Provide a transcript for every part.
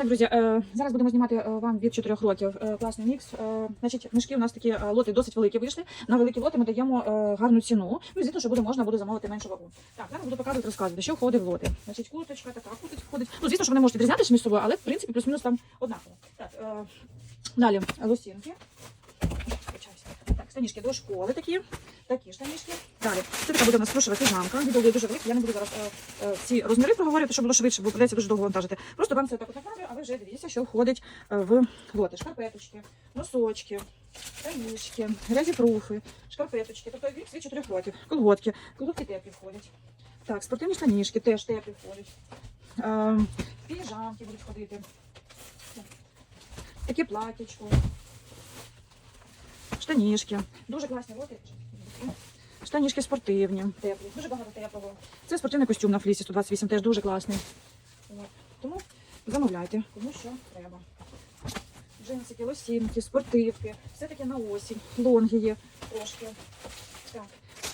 Так, друзі, е, зараз будемо знімати е, вам від 4 років е, класний мікс. Значить, мішки у нас такі лоти досить великі вийшли. На великі лоти ми даємо гарну ціну. Ну, звісно, що буде можна буде замовити меншу вагу. Так, зараз буду показувати, розказувати, що входить в лоти. Значить, курточка, така курточка входить. Ну, звісно, що вони можуть відрізнятися між собою, але в принципі плюс-мінус там однаково. Так, далі лосінки. Штанішки до школи такі. Такі штанішки. Далі. Це така буде у нас плюшева піжамка. Відео дуже велике. Я не буду зараз е, е, ці розміри проговорювати, щоб було швидше, бо придеться дуже довго вантажити. Просто вам це так от а ви вже дивіться, що входить е, в лоти. Шкарпеточки, носочки, штанішки, грязі-пруфи, шкарпеточки. Тобто вік від 4 років. Колготки. Колготки теплі входять. Так, спортивні штанішки теж теплі входять. Е, піжамки будуть ходити. Таке платячко. Штанішки. Дуже класні лоти. Штанішки спортивні, теплі, дуже багато теплого. Це спортивний костюм на флісі 128, теж дуже класний. Тому замовляйте, кому що треба. Джинсики, лосінки, спортивки, все таке на осінь, лонги є трошки. Так.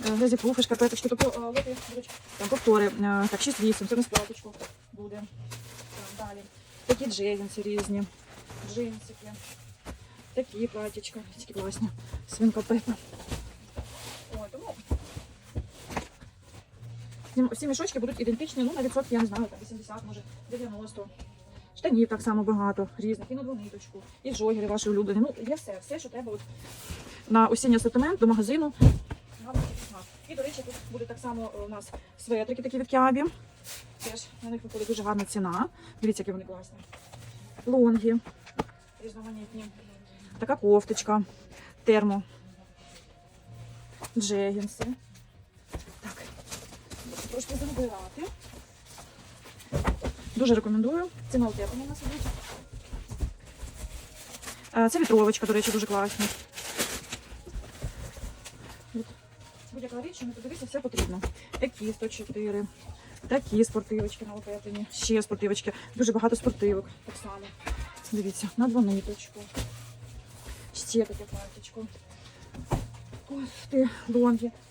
е, Грязі-пруфи, шкарпеточки, тобто лоти будуть там повтори. е, Так, 6-8, це на сплаточку буде. Так, далі. Такі джегінси різні, джинсики, такі платічка, такі класні. Свинка Пепа. Тому всі- мішочки будуть ідентичні, ну на відсотки, я не знаю, там 80, може 90. Штанів так само багато, різних, і на двониточку, і жогери ваші улюблені. Ну, є все, все, що треба от на осінній асортимент до магазину. І, до речі, тут буде так само е, у нас светрики такі від Кіабі. Теж на них виходить дуже гарна ціна. Дивіться, які вони класні. Лонги різноманітні. Така кофточка, термо джегінси. Так, трошки забирати. Дуже рекомендую. Ціна у нас ідуть. Е, Це вітровочка, до речі, дуже класна. Будь-яка річ, що не подивитися, все потрібно. Такі 104, такі спортивочки на утепленні, ще спортивочки. Дуже багато спортивок так само. Дивіться, на двониточку. Ще таке платічко. Ось ти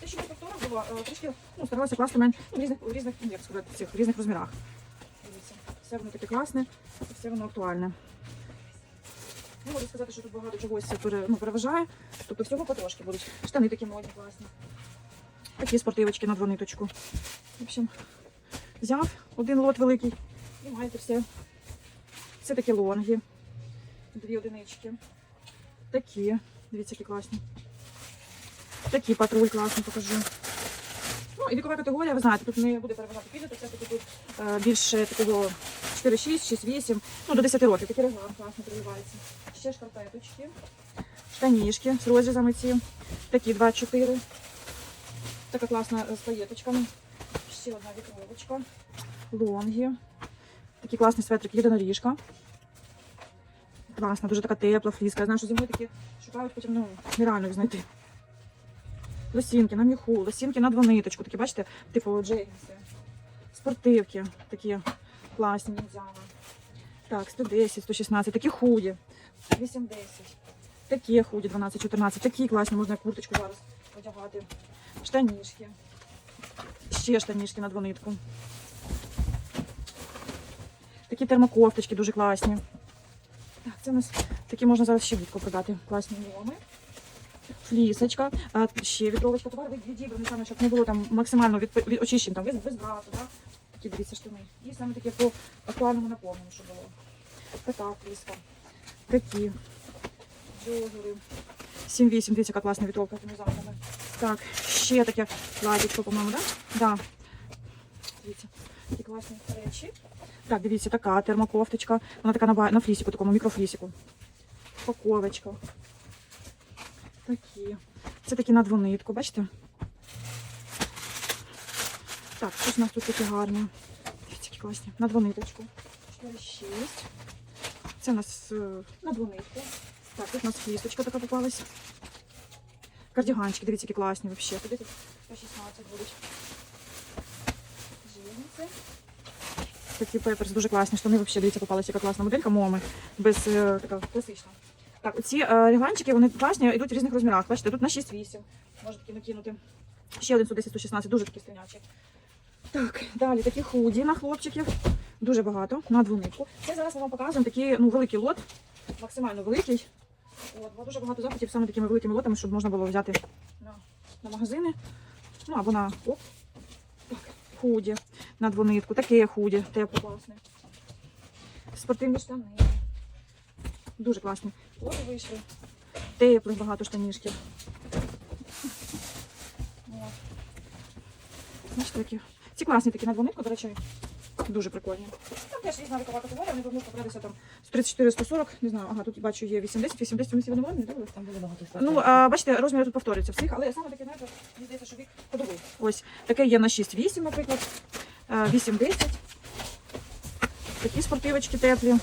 що повторно було, е, трішки ну, старалася класти мен ну, різних, різних, ну, як сказати, цих, різних розмірах. Дивіться, все воно таке класне, все воно актуальне. Не можу сказати, що тут багато чогось пере, ну, переважає. Тобто всього потрошки будуть. Штани такі модні, класні. Такі спортивочки на двониточку. В общем, взяв один лот великий і маєте все. Це такі лонги. Дві одинички. Такі. Дивіться, які класні. Такі патруль класно покажу. Ну і вікова категорія, ви знаєте, тут не буде переважати підліток, це тут е, більше такого 4-6, 6-8, ну до 10 років. Такий реглан класно прививається. Ще шкарпеточки, штанішки з розрізами ці. Такі 2-4. Така класна е, з паєточками. Ще одна вікровочка. Лонги. Такі класні светрики, єдиноріжка. Класна, дуже така тепла фліска. Я знаю, що зимою такі шукають потім ну, нереально їх знайти. Лосінки на міху, лосінки на двониточку. Такі, бачите, типу джейнси. Спортивки такі класні, ніндзяна. Так, 110, 116, такі худі. 80. Такі худі, 12, 14. Такі класні, можна курточку зараз одягати. Штанішки. Ще штанішки на двонитку. Такі термокофточки дуже класні. Так, це у нас такі можна зараз ще влітку продати. Класні номи. Флісочка, а, ще вітровочка, товар від- відібраний саме, щоб не було там максимально від, від очищень, там без, без брату, так? Такі дивіться штани. І саме таке по актуальному наповненню, щоб було. Така фліска. Такі. Джогери. 7-8, дивіться, яка класна вітровка з. Так, ще таке платічко, по-моєму, так? Да? Да. Дивіться, такі класні речі. Так, дивіться, така термокофточка. Вона така на, на флісіку, такому мікрофлісіку. Упаковочка. Такі. Це такі на двонитку, бачите? Так, щось у нас тут такі гарні. Дивіться, які класні. На двониточку. 4-6. Це у нас е, на двонитку. Так, тут у нас флісочка така попалась. Кардіганчики, дивіться, які класні взагалі. По 16 будуть. Жінці. Такі пеперс дуже класні. Штани взагалі, дивіться, попалася яка класна моделька моми. Без е, така класична. Так, оці е, регланчики, вони класні, йдуть в різних розмірах. Бачите, тут на 6-8. Можна такі накинути. Ще один 110-116, дуже такі стильнячі. Так, далі такі худі на хлопчиків. Дуже багато на двонитку. Це зараз ми вам показуємо такий ну, великий лот, максимально великий. От, бо дуже багато запитів саме такими великими лотами, щоб можна було взяти на, на магазини. Ну або на оп. Так, худі на двонитку. Таке худі, тепло класне. Спортивні штани. Дуже класні. Ось вийшли. Теплих багато штанішків. Бачите, такі. Ці класні такі на двонитку, до речі, дуже прикольні. Там теж різна вікова категорія, вони можуть попадатися там 134-140, не знаю, ага, тут бачу є 80, 80 вони всі нормальні, не дивились? Там дуже багато Ну, а, бачите, розміри тут повторюються всіх, але саме таке, знаєте, мені здається, що вік ходовий. Ось таке є на 6-8, наприклад, 8-10. Такі спортивочки теплі.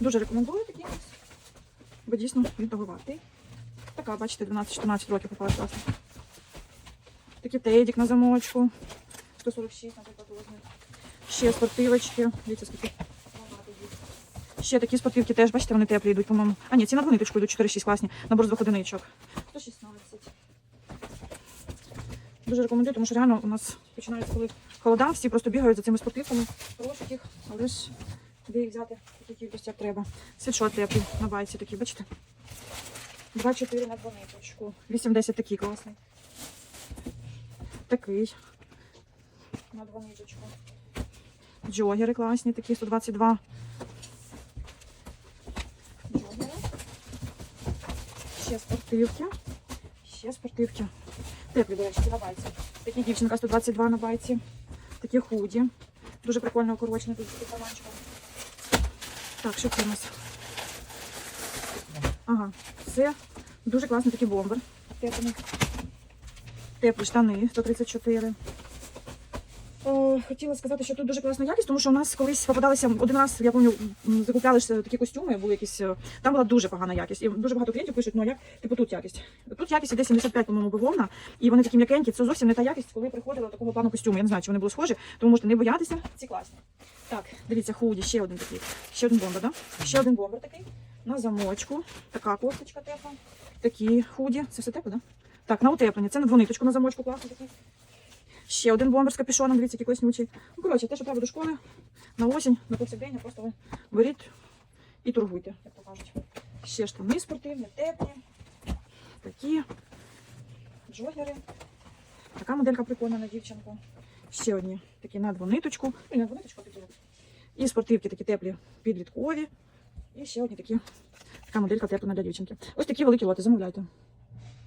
Дуже рекомендую такі. Бо дійсно він того. Така, бачите, 12-14 років попала класно. Такий тедік на замочку. 146, наприклад, розмір. Ще спортивочки. Дивіться, скільки. Ще такі спортивки теж, бачите, вони теплі йдуть, по-моєму. А, ні, ці на двониточку йдуть 4-6 класні. Набор з двох одиничок. 116. Дуже рекомендую, тому що реально у нас починається, коли холода, всі просто бігають за цими спортивками. Хороших їх, але ж де їх взяти в такій кількості, як треба. Світшот теплий на байці такі, бачите? 2-4 на двониточку. 8-10 такий класний. Такий. На двониточку. Джогери класні, такі 122. Джогери. Ще спортивки. Ще спортивки. Теплі, до речі, на байці. Такі дівчинка 122 на байці. Такі худі. Дуже прикольно укорочені тут з карманчиком. Так, що це у нас? Ага, це дуже класний такий бомбер. Теплі. Теплі штани 134. Хотіла сказати, що тут дуже класна якість, тому що у нас колись попадалися один раз, я пам'ятаю, закупляли такі костюми, були якісь. е, Там була дуже погана якість. І дуже багато клієнтів пишуть, ну як типу тут якість. Тут якість іде 75, по-моєму, бавовна, і вони такі м'якенькі. Це зовсім не та якість, коли приходили до такого плану костюму. Я не знаю, чи вони були схожі, тому можете не боятися. Ці класні. Так, дивіться, худі, ще один такий. Ще один бомбер, да? Ще один бомбер такий. На замочку. Така кофточка тепла. Такі худі. Це все тепло, да? Так, на утеплення. Це на двониточку на замочку класний такий. Ще один бомбер з капюшоном, дивіться, який класнючий. Ну, коротше, те, що треба до школи, на осінь, на повсякдення, просто ви беріть і торгуйте, як то кажуть. Ще штани спортивні, теплі, такі джогери. Така моделька прикольна на дівчинку. Ще одні такі на двониточку. Ну, на двониточку такі. І спортивки такі теплі, підліткові. І ще одні такі. Така моделька тепла для дівчинки. Ось такі великі лоти, замовляйте.